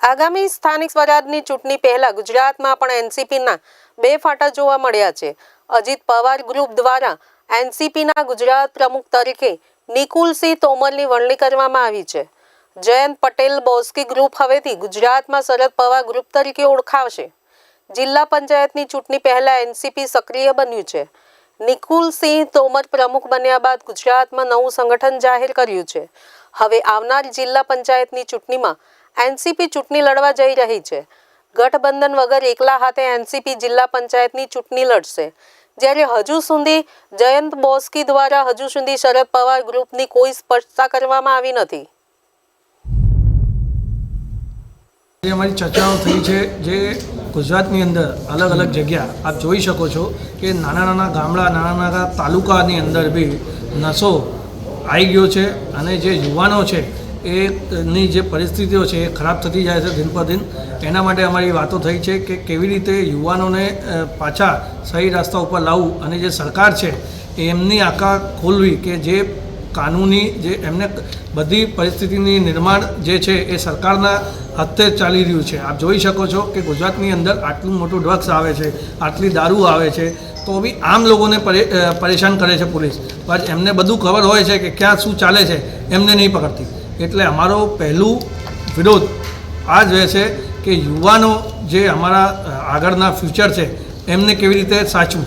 આગામી સ્થાનિક સ્વરાજની ચૂંટણી પહેલા ગુજરાતમાં પણ એનસીપીના બે ફાટા જોવા મળ્યા છે. અજીત પવાર ગ્રુપ દ્વારા એનસીપીના ગુજરાત પ્રમુખ તરીકે નિકુલસિંહ તોમરની વરણી કરવામાં આવી છે. જયંત પટેલ બોસ્કી ગ્રુપ હવેથી ગુજરાતમાં શરદ પવાર ગ્રુપ તરીકે ઓળખાવશે જિલ્લા પંચાયતની ચૂંટણી પહેલા એનસીપી સક્રિય બન્યું છે. નિકુલસિંહ તોમર પ્રમુખ બન્યા બાદ ગુજરાતમાં નવું સંગઠન જાહેર કર્યું છે. હવે આવનાર જિલ્લા પંચાયતની ચૂંટણીમાં એનસીપી ચૂંટણી લડવા જઈ રહી છે. ગઠબંધન વગર એકલા હાથે એનસીપી જિલ્લા પંચાયતની ચૂંટણી લડશે. જ્યારે હજુ સુધી જયંત બોસ્કી દ્વારા હજુ સુધી શરદ પવાર ગ્રુપની કોઈ સ્પષ્ટતા કરવામાં આવી નથી. અમારી ચર્ચાઓ થઈ છે, જે ગુજરાતની અંદર અલગ અલગ જગ્યા, આપ જોઈ શકો છો કે નાના નાના ગામડા, નાના નાના તાલુકાની અંદર બી નશો આવી ગયો છે અને જે યુવાનો છે એની જે પરિસ્થિતિઓ છે, એ ખરાબ થતી જાય છે દિન પર દિન. એના માટે અમારી વાતો થઈ છે કે કેવી રીતે યુવાનોને પાછા સહી રસ્તા ઉપર લાવવું અને જે સરકાર છે એમની આંખા ખોલવી કે જે કાનૂની, જે એમને બધી પરિસ્થિતિની નિર્માણ જે છે, એ સરકારના હસ્તે ચાલી રહ્યું છે. આપ જોઈ શકો છો કે ગુજરાતની અંદર આટલું મોટું ડ્રગ્સ આવે છે, આટલી દારૂ આવે છે, તો બી આમ લોકોને પરે- પરેશાન કરે છે પોલીસ. બસ એમને બધું ખબર હોય છે કે ક્યાં શું ચાલે છે, એમને નહીં પકડતી. એટલે અમારો પહેલું વિરોધ આ જ રહેશે કે યુવાનો જે અમારા આગળના ફ્યુચર છે, એમને કેવી રીતે સાચવું?